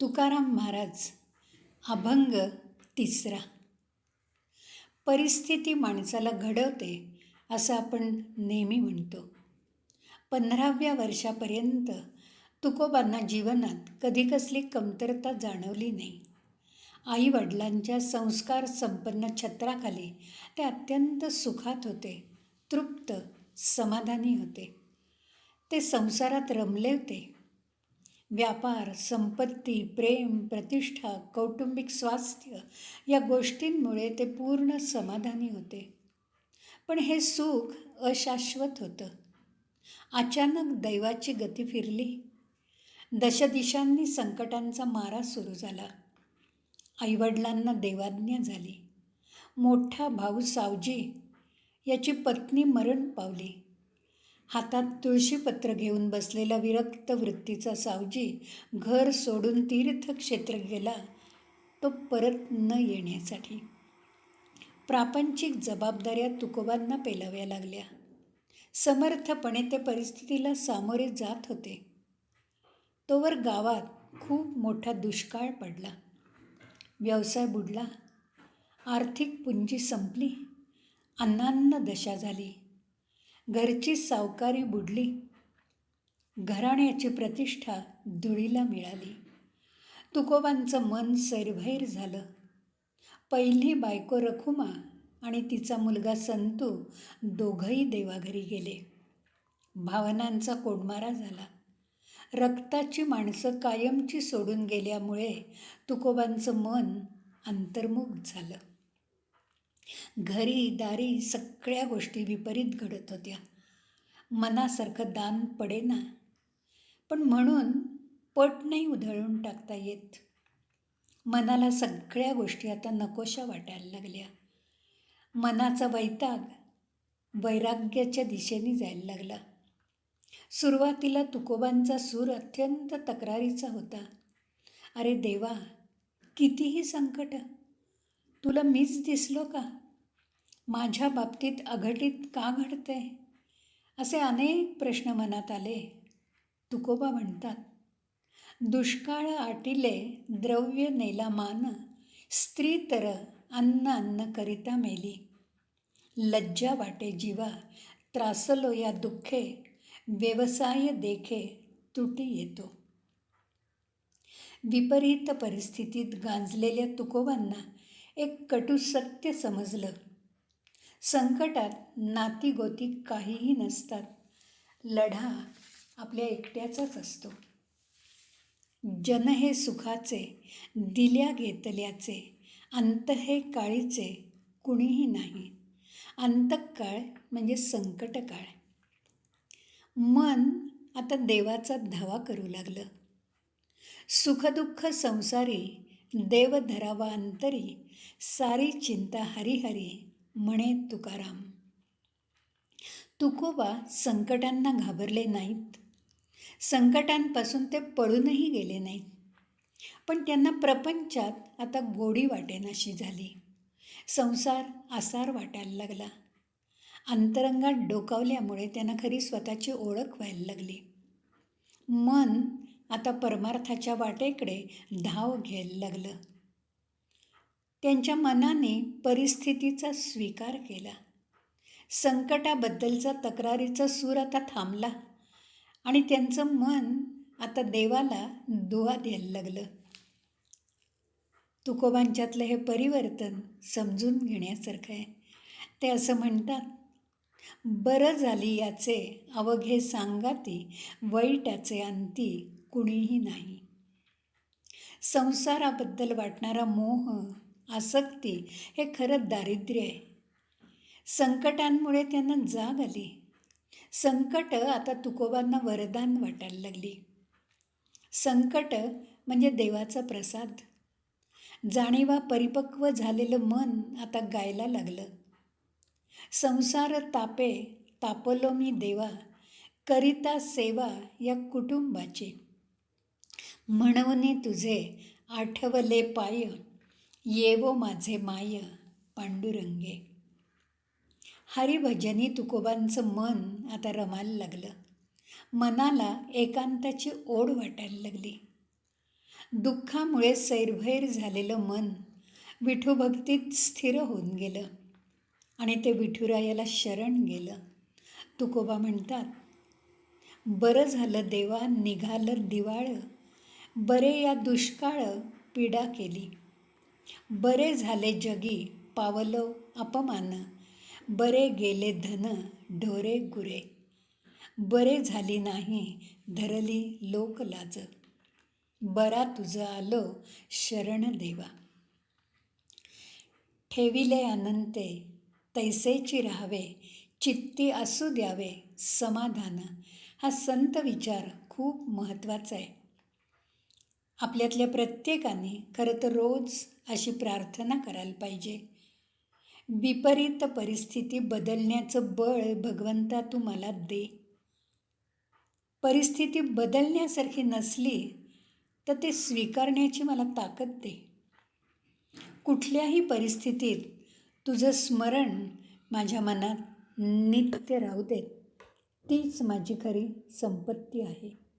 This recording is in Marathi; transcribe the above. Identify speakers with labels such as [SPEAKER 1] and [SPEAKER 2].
[SPEAKER 1] तुकाराम महाराज अभंग तिसरा. परिस्थिती माणसाला घडवते असं आपण नेहमी म्हणतो. पंधराव्या वर्षापर्यंत तुकोबांना जीवनात कधी कसली कमतरता जाणवली नाही. आई वडिलांच्या संस्कार संपन्न छत्राखाली ते अत्यंत सुखात होते तृप्त समाधानी होते. ते संसारात रमले होते. व्यापार संपत्ती प्रेम प्रतिष्ठा कौटुंबिक स्वास्थ्य या गोष्टींमुळे ते पूर्ण समाधानी होते. पण हे सुख अशाश्वत होतं. अचानक दैवाची गती फिरली. दशदिशांनी संकटांचा मारा सुरू झाला. आईवडिलांना देवाज्ञा झाली. मोठा भाऊ सावजी याची पत्नी मरण पावली. हातात तुळशीपत्र घेऊन बसलेला विरक्त वृत्तीचा सावजी घर सोडून तीर्थक्षेत्र गेला. तो परत न येण्यासाठी प्रापंचिक जबाबदाऱ्या तुकोबांना पेलाव्या लागल्या. समर्थपणे ते परिस्थितीला सामोरे जात होते. तोवर गावात खूप मोठा दुष्काळ पडला. व्यवसाय बुडला. आर्थिक पुंजी संपली. अन्नान्न दशा झाली. घरची सावकारी बुडली. घराण्याची प्रतिष्ठा धुळीला मिळाली. तुकोबांचं मन सैरभैर झालं. पहिली बायको रखुमा आणि तिचा मुलगा संतू दोघंही देवाघरी गेले. भावनांचा कोडमारा झाला. रक्ताची माणसं कायमची सोडून गेल्यामुळे तुकोबांचं मन अंतर्मुख झालं. घरी दारी सगळ्या गोष्टी विपरीत घडत होत्या. मनासारखं दान पडेना. पण म्हणून पट नाही उधळून टाकता येत. मनाला सगळ्या गोष्टी आता नकोशा वाटायला लागल्या. मनाचा वैताग वैराग्याच्या दिशेने जायला लागला. सुरुवातीला तुकोबांचा सूर अत्यंत तक्रारीचा होता. अरे देवा कितीही संकट तुला मीच दिसलो का? माझ्या बाबतीत अघटित का घडते असे अनेक प्रश्न मनात आले. तुकोबा म्हणतात दुष्काळ आटिले द्रव्य नेला मान स्त्री तर अन्न अन्न करिता मेली. लज्जा वाटे जीवा त्रासलो या दुःखे व्यवसाय देखे तुटी येतो. विपरीत परिस्थितीत गांजलेल्या तुकोबांना एक कटू सत्य समजलं. संकटात नातीगोती काहीही नसतात. लढा आपल्या एकट्याचाच असतो. जन हे सुखाचे दिल्या घेतल्याचे अंत हे काळीचे कुणीही नाही. अंतकाळ म्हणजे संकटकाळ. मन आता देवाचा धावा करू लागलं. सुखदुःख संसारी देव धरावा अंतरी सारी चिंता हरिहरी म्हणे तुकाराम. तुकोबा संकटांना घाबरले नाहीत. संकटांपासून ते पळूनही गेले नाहीत. पण त्यांना प्रपंचात आता गोडी वाटेनाशी झाली. संसार आसार वाटायला लागला. अंतरंगात डोकावल्यामुळे त्यांना खरी स्वतःची ओळख व्हायला लागली. मन आता परमार्थाच्या वाटेकडे धाव घ्यायला लागलं. त्यांच्या मनाने परिस्थितीचा स्वीकार केला. संकटाबद्दलचा तक्रारीचा सूर आता थांबला आणि त्यांचं मन आता देवाला दुवा द्यायला लागलं. तुकोबांच्यातलं हे परिवर्तन समजून घेण्यासारखं आहे. ते असं म्हणतात बरं झाली याचे अवघे सांगाती वाईटाचे अंती कुणीही नाही. संसाराबद्दल वाटणारा मोह आसक्ती हे खरं दारिद्र्य आहे. संकटांमुळे त्यांना जाग आली. संकट आता तुकोबांना वरदान वाटायला लागली. संकट म्हणजे देवाचा प्रसाद. जाणीवा परिपक्व झालेलं मन आता गायला लागलं. संसार तापे तापलो मी देवा करिता सेवा या कुटुंबाची. म्हणवने तुझे आठवले पाय. येवो माझे माय पांडुरंगे. हरिभजनी तुकोबांचं मन आता रमायला लागलं. मनाला एकांताची ओढ वाटायला लागली. दुःखामुळे सैरभैर झालेलं मन विठूभक्तीत स्थिर होऊन गेलं आणि ते विठुरायाला शरण गेलं. तुकोबा म्हणतात बरं झालं देवा निघालं दिवाळं. बरे या दुष्काळ पीडा केली. बरे झाले जगी पावलो अपमान. बरे गेले धन ढोरे गुरे. बरे झाली नाही धरली लोकलाज बरा तुझं आलो शरण देवा. ठेविले अनंते तैसेची राहावे. चित्ती असू द्यावे समाधान. हा संत विचार खूप महत्त्वाचा आहे. आपल्यातल्या प्रत्येकाने खरं तर रोज अशी प्रार्थना करायला पाहिजे. विपरीत परिस्थिती बदलण्याचं बळ भगवंता तू मला दे. परिस्थिती बदलण्यासारखी नसली तर ते स्वीकारण्याची मला ताकद दे. कुठल्याही परिस्थितीत तुझं स्मरण माझ्या मनात नित्य राहू देत. तीच माझी खरी संपत्ती आहे.